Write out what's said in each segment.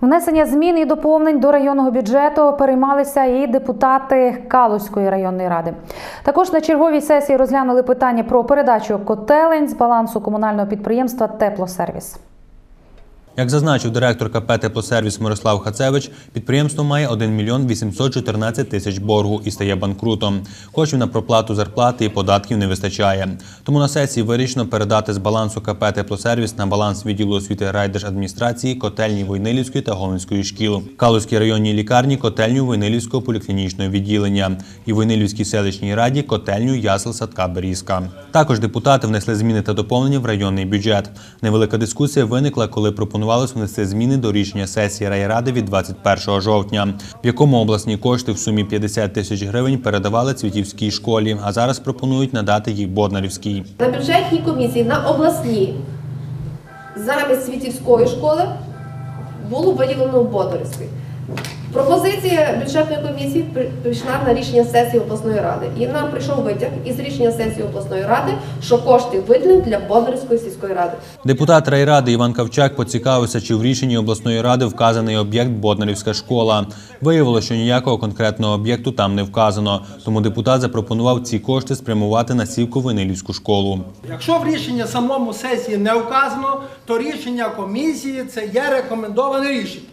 Внесення змін і доповнень до районного бюджету переймалися і депутати Калузької районної ради. Також на черговій сесії розглянули питання про передачу котелень з балансу комунального підприємства Теплосервіс. Як зазначив директор КП «Теплосервіс» Мирослав Хацевич, підприємство має 1 мільйон 814 тисяч боргу і стає банкрутом. Коштів на проплату зарплати і податків не вистачає. Тому на сесії вирішено передати з балансу КП «Теплосервіс» на баланс відділу освіти райдержадміністрації котельні Войнилівської та Голинської шкіл, Калузькій районній лікарні котельню Войнилівського поліклінічного відділення і Войнилівській селищній раді котельню ясел садка Берізка. Також депутати внесли зміни та доповнення в районний бюджет. Невелика дискусія виникла, коли пропонувалось внести зміни до рішення сесії райради від 21 жовтня, в якому обласні кошти в сумі 50 тисяч гривень передавали Цвітівській школі, а зараз пропонують надати їх Боднарівській. На бюджетній комісії на обласній замість світівської школи було виділено Бодорівської. Пропозиція бюджетної комісії прийшла на рішення сесії обласної ради. І нам прийшов витяг із рішення сесії обласної ради, що кошти виділені для Бодорівської сільської ради. Депутат райради Іван Кавчак поцікавився, чи в рішенні обласної ради вказаний об'єкт Боднарівська школа. Виявилося, що ніякого конкретного об'єкту там не вказано. Тому депутат запропонував ці кошти спрямувати на сівку Винилівську школу. Якщо в рішенні самому сесії не вказано, то рішення комісії це є рекомендоване рішення.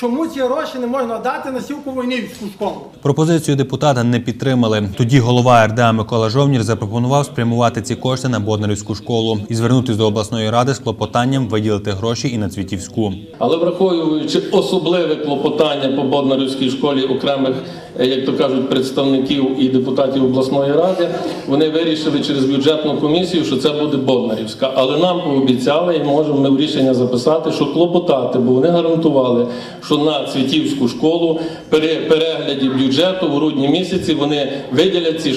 Чому ці гроші не можна дати на сівку Войнівську школу? Пропозицію депутата не підтримали. Тоді голова РДА Микола Жовнір запропонував спрямувати ці кошти на Боднарівську школу і звернутися до обласної ради з клопотанням виділити гроші і на Цвітівську. Але враховуючи особливе клопотання по Боднарівській школі окремих, е, як то кажуть, представників і депутатів обласної ради, вони вирішили через бюджетну комісію, що це буде Боднарівська. Але нам пообіцяли, і можемо ми в рішення записати, що клопотати, бо вони гарантували, що на Цвітівську школу при перегляді бюджету в грудні місяці вони виділять ці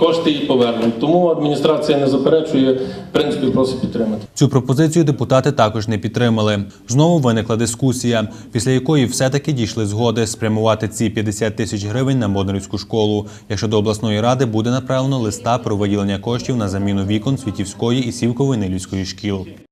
кошти і повернуть. Тому адміністрація не заперечує, в принципі, просить підтримати. Цю пропозицію депутати також не підтримали. Знову виникла дискусія, після якої все-таки дійшли згоди спрямувати ці 50 тисяч гривень на Боднарівську школу, якщо до обласної ради буде направлено листа про виділення коштів на заміну вікон Світівської і Сівкової Нилівської шкіл.